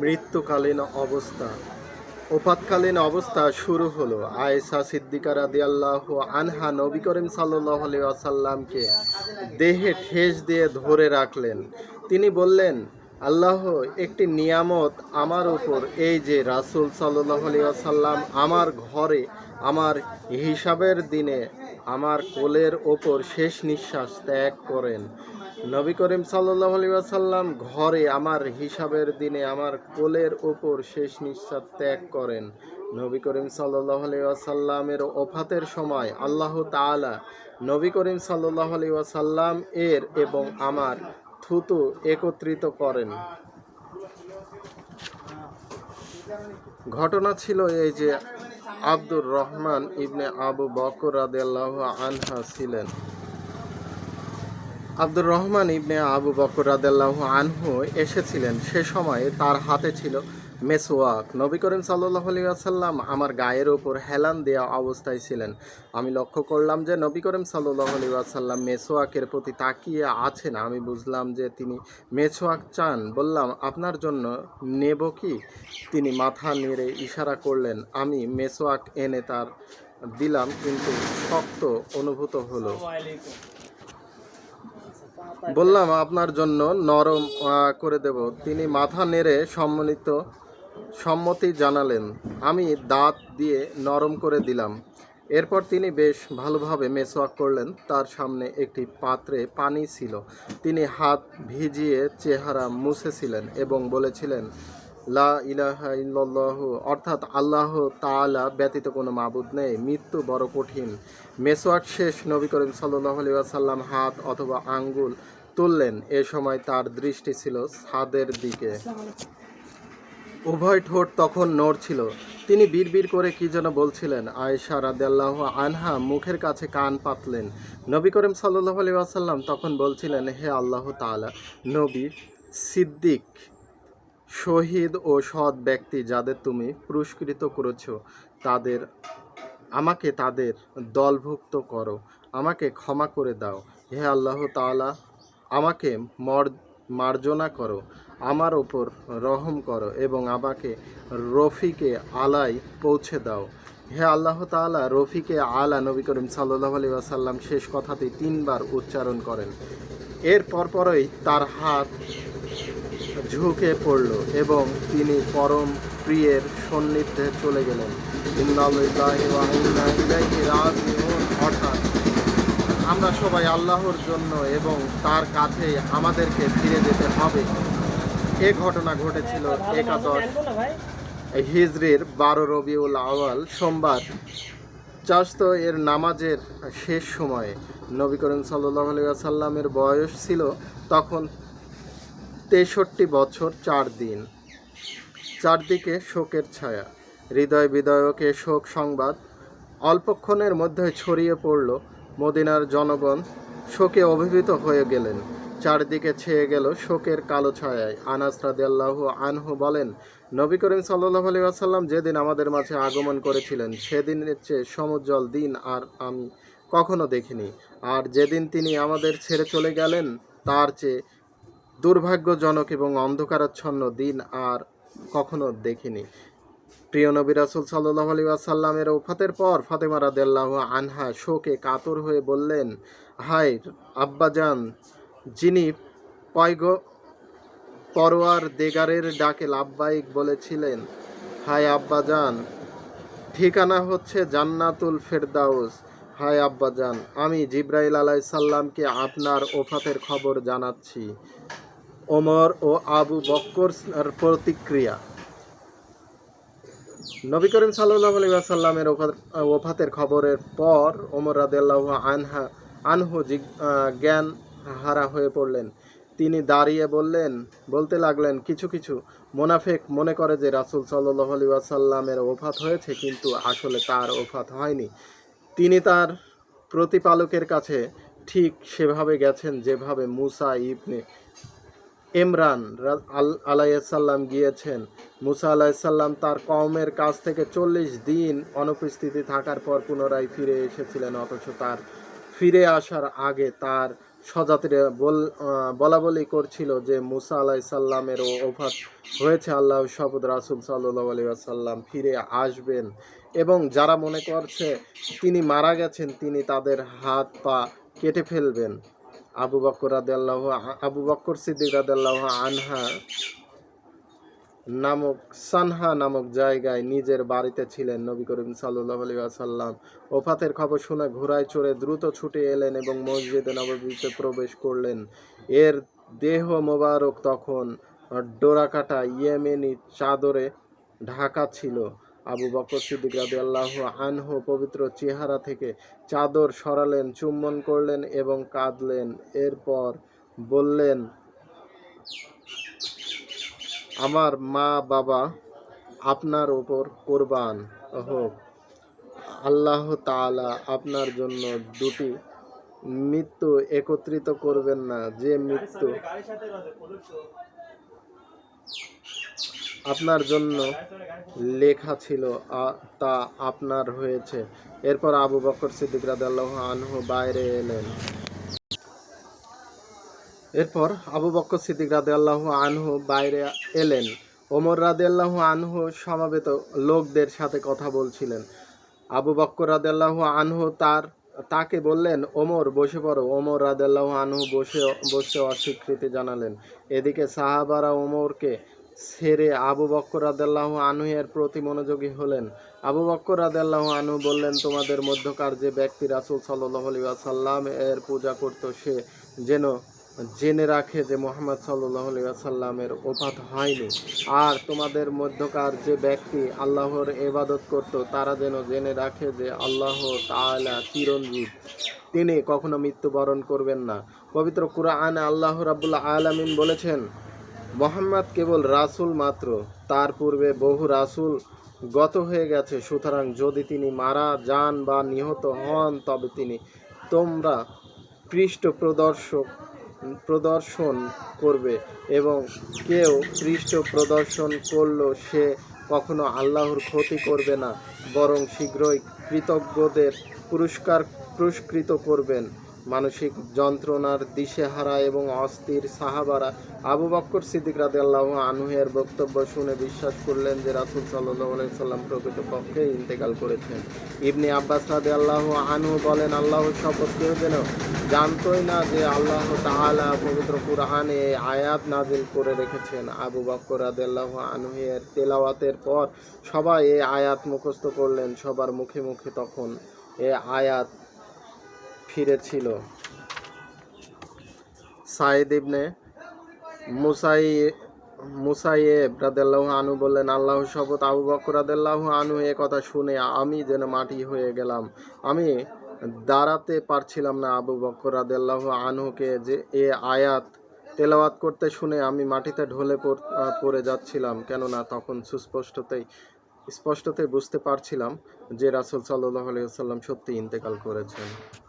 মৃত্যুকালীন অবস্থা। ওপাতকালীন অবস্থা শুরু হলো। আয়েশা সিদ্দিকা রাদিয়াল্লাহ আনহা নবী করিম সাল্লাহ আসাল্লামকে দেহে ঠেস দিয়ে ধরে রাখলেন। তিনি বললেন, আল্লাহ, একটি নিয়ামত আমার উপর, এই যে রাসুল সাল্লাহ আসাল্লাম আমার ঘরে, আমার হিসাবের দিনে আমার কোলের ওপর শেষ নিঃশ্বাস ত্যাগ করেন। নবী করিম সাল্লাহ আলী ঘরে আমার হিসাবের দিনে আমার কোলের ওপর শেষ নিঃশ্বাস ত্যাগ করেন। নবী করিম সাল্লাহ আলী ওফাতের সময় আল্লাহ তাআলা নবী করিম সাল্লাহ আলী এর এবং আমার থুতু একত্রিত করেন। ঘটনা ছিল এই যে আব্দুর রহমান ইবনে আবু বকর রাদিয়াল্লাহু আনহা ছিলেন। আব্দুর রহমান ইবনে আবু বকর রাদিয়াল্লাহু আনহু এসেছিলেন। সে সময় তার হাতে ছিল মেসোয়াক নবী করিম সাল্লাহ আসাল্লাম আমার গায়ের ওপর হেলান দেওয়া অবস্থায় ছিলেন। আমি লক্ষ্য করলাম যে নবী করিম সাল্লাহ আলী আসাল্লাম মেসোয়াকের প্রতি তাকিয়ে আছেন। আমি বুঝলাম যে তিনি মেসোয়াক চান। বললাম, আপনার জন্য নেব কি? তিনি মাথা নেড়ে ইশারা করলেন, আমি মেসোয়াক এনে তার দিলাম, কিন্তু শক্ত অনুভূত হলো। বললাম, আপনার জন্য নরম করে দেব। তিনি মাথা নেড়ে সম্মানিত, সম্মতি জানালেন। আমি দাঁত দিয়ে নরম করে দিলাম। এরপর তিনি বেশ ভালোভাবে মেসওয়াক করলেন। তার সামনে একটি পাত্রে পানি ছিল। তিনি হাত ভিজিয়ে চেহারা মুছেছিলেন এবং বলেছিলেন লা ইলাহা ইল্লাল্লাহু, অর্থাৎ আল্লাহ তাআলা ব্যতীত কোনো মাবুদ নেই, মৃত্যু বড় কঠিন। মেসওয়াক শেষ নবী করিম সাল্লাহ আলী আসাল্লাম হাত অথবা আঙ্গুল তুললেন, এ সময় তার দৃষ্টি ছিল ছাদের দিকে। উভয় ঠোঁট তখন নড়ছিল তিনি বিড়বিড় করে কি যেন বলছিলেন। আয়েশা রাদিয়াল্লাহ আনহা মুখের কাছে কান পাতলেন। নবী করিম সাল্লাহ আলী আসাল্লাম তখন বলছিলেন, হে আল্লাহ তাআলা, নবী সিদ্দিক শহীদ ও সৎ ব্যক্তি যাদের তুমি পুরস্কৃত করেছ, তাদের, আমাকে তাদের দলভুক্ত করো, আমাকে ক্ষমা করে দাও। হে আল্লাহ তাআলা, আমাকে মর, মার্জনা করো, আমার ওপর রহম করো এবং আমাকে রফিকে আলাই পৌঁছে দাও। হে আল্লাহ তাআলা, রফিকে আলা নবী করিম সাল্লাহ আলী আসাল্লাম শেষ কথাটি তিনবার উচ্চারণ করেন। এর পরপরই তার হাত ঝুঁকে পড়ল এবং তিনি পরম প্রিয়ের সন্নিধ্যে চলে গেলেন। অর্থাৎ আমরা সবাই আল্লাহর জন্য এবং তার কাছে আমাদেরকে ফিরে যেতে হবে। এ ঘটনা ঘটেছিল একাদশ হিজরির বারো রবিউল আওয়াল সোমবার। চাষতো এর নামাজের শেষ সময়ে নবী করিম সাল্লাহ আসাল্লামের বয়স ছিল তখন তেষট্টি বছর চার দিন। চারদিকে শোকের ছায়া, হৃদয় বিদয়কে শোক সংবাদ অল্পক্ষণের মধ্যে ছড়িয়ে পড়ল মদিনার জনগণ। শোকে অভিভূত হয়ে গেলেন। চারদিকে ছেয়ে গেল শোকের কালো ছায়ায়। আনাস রাদিয়াল্লাহু আনহু বলেন, নবী করিম সাল্লাহ আলী আসাল্লাম যেদিন আমাদের মাঝে আগমন করেছিলেন, সেদিনের চেয়ে সমুজ্জ্বল দিন আর আমি কখনো দেখিনি। আর যেদিন তিনি আমাদের ছেড়ে চলে গেলেন, তার চেয়ে দুর্ভাগ্যজনক এবং অন্ধকারাচ্ছন্ন দিন আর কখনো দেখিনি। প্রিয় নবী রাসুল সাল্লাহ আলী আসাল্লামের ওফাতের পর ফাতেমা রাদেল্লাহ আনহা শোকে কাতর হয়ে বললেন হাই আব্বাজান, যিনি পয়গ, পরোয়ার দেগারের ডাকে লাভবাহিক বলেছিলেন হাই আব্বাজান, ঠিকানা হচ্ছে জান্নাতুল ফেরদাউস। হাই আব্বাজান, আমি জিব্রাইল আলাই সাল্লামকে আপনার ওফাতের খবর জানাচ্ছি। ওমর ও আবু বক্কর প্রতিক্রিয়া। নবী করিম সাল্লাহ আলী আসাল্লামের ওফাতের খবরের পর ওমর রাদেল্লাহ আনহা, আনহু জ্ঞান হারা হয়ে পড়লেন। তিনি দাঁড়িয়ে বললেন, বলতে লাগলেন, কিছু কিছু। মোনাফেক মনে করে যে রাসুল সাল্লাহ আলী আসাল্লামের ওফাত হয়েছে, কিন্তু আসলে তার ওফাত হয়নি। তিনি তার প্রতিপালকের কাছে ঠিক সেভাবে গেছেন যেভাবে মুসা ইবনে ইমরান আলাইসাল্লাম গিয়েছেন। মুসা আলাইসাল্লাম তার কওমের কাছ থেকে চল্লিশ দিন অনুপস্থিতি থাকার পর পুনরায় ফিরে এসেছিলেন, অথচ তার ফিরে আসার আগে তার স্বজাতিরা বল বলা বলি করছিল যে মুসা আলাহি সাল্লামের ওফাত হয়েছে। আল্লাহ শপথ রাসুল সাল্লাহ আলী আসাল্লাম ফিরে আসবেন এবং যারা মনে করছে তিনি মারা গেছেন, তিনি তাদের হাত পা কেটে ফেলবেন। আবু বক্কর রাদেল্লাহ আবু বক্কর সিদ্দিক রাদেল্লাহ আনহা নামক সানহা নামক জায়গায় নিজের বাড়িতে ছিলেন নবী করিম সাল্লাহ আসাল্লাম ওফাতের খবর শুনে ঘোড়ায় চড়ে দ্রুত ছুটে এলেন এবং মসজিদে নববীতে প্রবেশ করলেন। এর দেহ মোবারক তখন ডোরাকাটা ইয়েমেনি চাদরে ঢাকা ছিল। আবু বকর সিদ্দিক আল্লাহ আনহু পবিত্র চেহারা থেকে চাদর সরালেন, চুম্বন করলেন এবং কাঁদলেন। এরপর বললেন, আমার মা বাবা আপনার ওপর কোরবান। হোক আল্লাহ তাআলা আপনার জন্য দুটি মৃত্যু একত্রিত করবেন না। যে মৃত্যু আপনার জন্য লেখা ছিল তা আপনার হয়েছে। এরপর আবু বকর সিদ্দিক রাদিয়াল্লাহু আনহু বাইরে এলেন। এরপর আবু বক্কর সিদ্দিক রাদিয়াল্লাহু আনহু বাইরে এলেন। ওমর রাদিয়াল্লাহু আনহু সমাবেত লোকদের সাথে কথা বলছিলেন। আবু বক্কর রাদিয়াল্লাহু আনহু তার, তাকে বললেন, ওমর, বসে পড়ো। ওমর রাদিয়াল্লাহু আনহু বসে বসে অস্বীকৃতি জানালেন। এদিকে সাহাবারা ওমরকে ছেড়ে আবু বক্কর রাদিয়াল্লাহু আনহু এর প্রতি মনোযোগী হলেন। আবু বক্কর রাদিয়াল্লাহু আনহু বললেন, তোমাদের মধ্যকার যে ব্যক্তি রাসূল সাল্লাল্লাহু আলাইহি ওয়াসাল্লাম এর পূজা করত, সে যেন জেনে রাখে যে মোহাম্মদ সাল্লাহ সাল্লামের ওফাত হয়নি। আর তোমাদের মধ্যকার যে ব্যক্তি আল্লাহর এবাদত করত, তারা যেন জেনে রাখে যে আল্লাহ তাআলা চিরঞ্জীব। তিনি কখনো মৃত্যুবরণ করবেন না। পবিত্র কুরআনে আল্লাহ রাবুল্লাহ আলামিন বলেছেন মোহাম্মদ কেবল রাসূল মাত্র। তার পূর্বে বহু রাসূল গত হয়ে গেছে। সুতরাং যদি তিনি মারা যান বা নিহত হন, তবে তিনি তোমরা পৃষ্ঠ প্রদর্শক, প্রদর্শন করবে এবং কেউ পৃষ্ঠ প্রদর্শন করল সে কখনো আল্লাহর ক্ষতি করবে না, বরং শীঘ্রই কৃতজ্ঞদের পুরস্কার পুরস্কৃত করবেন। মানসিক যন্ত্রণার দিশেহারা এবং অস্থির সাহাবারা আবু বক্কর সিদ্দিক রাদে আল্লাহ আনহুয়ের বক্তব্য শুনে বিশ্বাস করলেন যে রাসুল সাল্লাহ সাল্লাম প্রকৃত পক্ষে ইন্তেকাল করেছেন। ইবনে আব্বাস রাদে আল্লাহ আনহু বলেন আল্লাহ শপথ কেউ যেন জানতই না যে আল্লাহ তাআলা পবিত্র কুরআনে এই আয়াত নাজিল করে রেখেছেন। আবু বক্কর রাদিয়াল্লাহু আনহু এর তেলাওয়াতের পর সবাই এই আয়াত মুখস্থ করলেন সবার মুখে মুখে তখন। এ আয়াত ফিরেছিল। সাইদ ইবনে মুসাই মুসাইয়েব রাদেল্লাহু আনু বললেন আল্লাহ শপথ আবু বকর রাদেল্লাহু আনু এ কথা শুনে আমি যেন মাটি হয়ে গেলাম। আমি দাঁড়াতে পারছিলাম না আবু বকর রাদেল্লাহু আনহুকে যে এ আয়াত তেলাওয়াত করতে শুনে আমি মাটিতে ঢলে পড়- যাচ্ছিলাম। কেননা তখন সুস্পষ্টতেই, স্পষ্টতই বুঝতে পারছিলাম যে রাসুল সাল্লাহ আলিয়া সাল্লাম সত্যি ইন্তেকাল করেছেন।